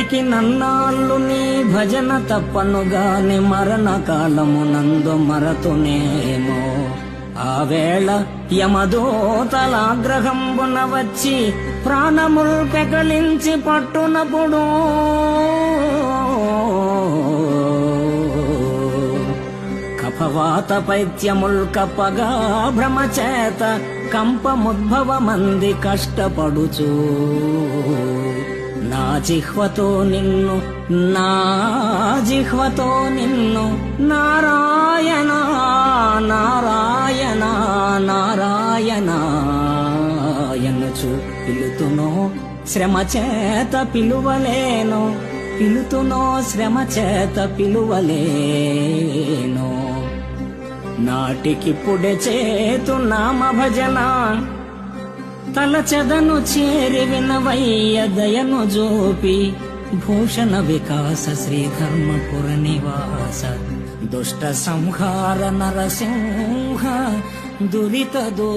బ్రతికి నన్నాళ్ళు నీ భజన తప్పనుగాని మరణ కాలమునందు మరతునేమో. ఆ వేళ యమదూతలాగ్రహంబున వచ్చి ప్రాణముల్ పెకలించి పట్టునప్పుడు కపవాత పైత్యముల్ కప్పగా భ్రమచేత కంపముద్భవమంది కష్టపడుచూ. నా జిహ్వతో నిన్ను నా జిహ్వతో నిన్ను నారాయణ నారాయణ నారాయణ ఎన్నుచు పిలుతునో శ్రమ చేత పిలువలేను పిలుతునో శ్రమ చేత పిలువలేను. నాటికిప్పుడే చేతు నామ భజన తలచెదను చేరి వినవయ్య దయను జోపి భూషణ వికాస శ్రీ ధర్మపుర నివాస. దుష్ట సంహార నరసింహ దురిత దో